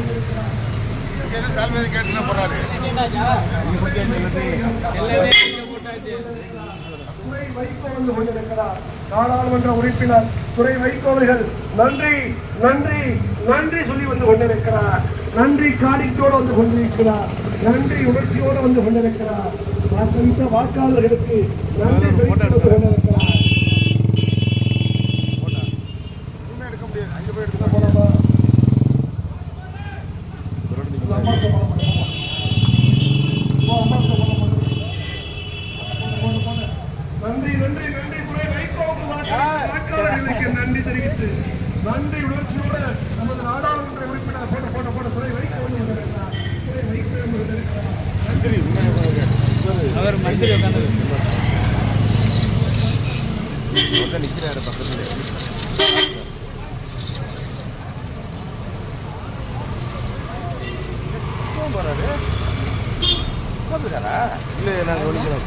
கொண்டிருக்கிறார் எதுவும் சால்வை கேட்டுனா போறாரு துறை வைகோ வந்து கொண்டிருக்கிறார் நாடாளுமன்ற உறுப்பினர் துறை வைகோவர்கள் நன்றி நன்றி நன்றி சொல்லி வந்து கொண்டிருக்கிறார். நன்றி காணிக்கோடு வந்து கொண்டிருக்கிறார். நன்றி உணர்ச்சியோடு வந்து கொண்டிருக்கிறார். வாக்களித்த வாக்காளர்களுக்கு நன்றி வந்து கொண்டிருக்கிறார். எடுக்க முடியாது. அங்கே போய் எடுக்க போலாமா? நன்றி தெரிவித்து நன்றி உணர்ச்சியோடு நமது நாடாளுமன்ற உறுப்பினர் போட்ட போட்ட போட்ட துறை வைகோ வந்து அவர் மந்திரி உட்காந்து நிற்கிறாரு போறாரு இல்லை நாங்கள் ஒழிக்கிறோம்